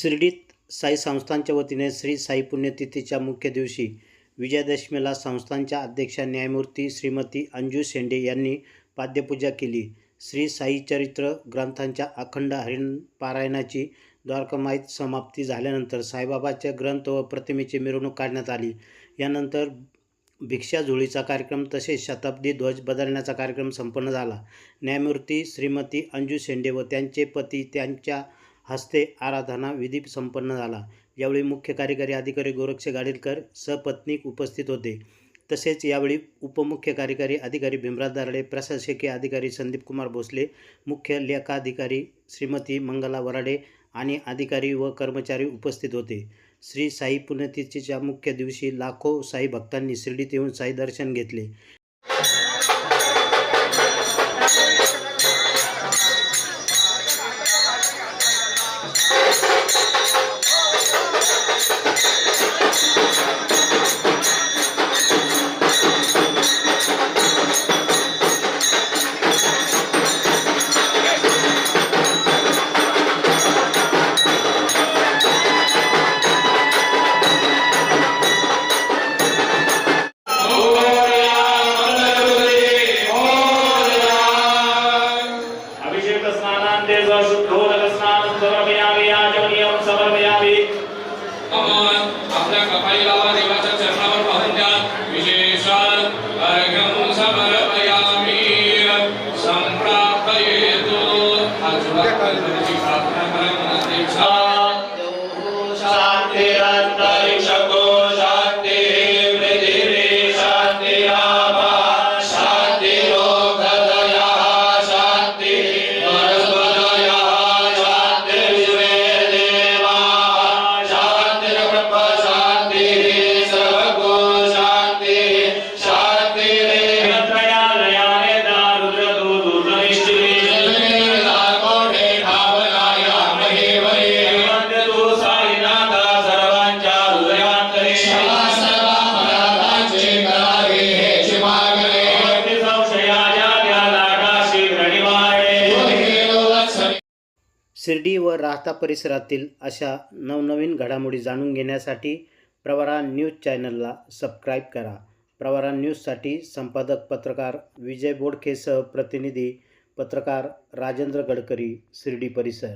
शिर्डीत साई संस्थांच्या वतीने श्री साई पुण्यतिथीच्या मुख्य दिवशी विजयादशमीला संस्थांच्या अध्यक्षा न्यायमूर्ती श्रीमती अंजू शेंडे यांनी पाद्यपूजा केली. श्री साई चरित्र ग्रंथांच्या अखंड हरिणपारायणाची द्वारकामाईत समाप्ती झाल्यानंतर साईबाबाच्या ग्रंथ व प्रतिमेची मिरवणूक काढण्यात आली. यानंतर भिक्षा झुळीचा कार्यक्रम तसेच शताब्दी ध्वज बदलण्याचा कार्यक्रम संपन्न झाला. न्यायमूर्ती श्रीमती अंजू शेंडे व त्यांचे पती त्यांच्या हस्ते आराधना विधी संपन्न झाला. यावेळी मुख्य कार्यकारी अधिकारी गोरक्ष गाडीलकर सपत्नीक उपस्थित होते. तसेच यावेळी उपमुख्य कार्यकारी अधिकारी भीमराज दारडे प्रशासकीय अधिकारी संदीप कुमार भोसले मुख्य लेखाधिकारी श्रीमती मंगला वराडे आणि अधिकारी व कर्मचारी उपस्थित होते. श्री साई पुण्यतिथीच्या मुख्य दिवशी लाखो साई भक्तांनी शिर्डीत येऊन साई दर्शन घेतले. आपल्या कपाळीला देवाच्या चरणावर पाहून द्या विशेष अर्घ्यं समर्पयामि संप्रापयेतो अच्युतानंदची शिर्डी व राहता परिसरातील अशा नवनवीन घडामोडी जाणून घेण्यासाठी प्रवरा न्यूज चॅनलला सबस्क्राईब करा. प्रवरा न्यूजसाठी संपादक पत्रकार विजय बोडखेसह प्रतिनिधी पत्रकार राजेंद्र गडकरी शिर्डी परिसर.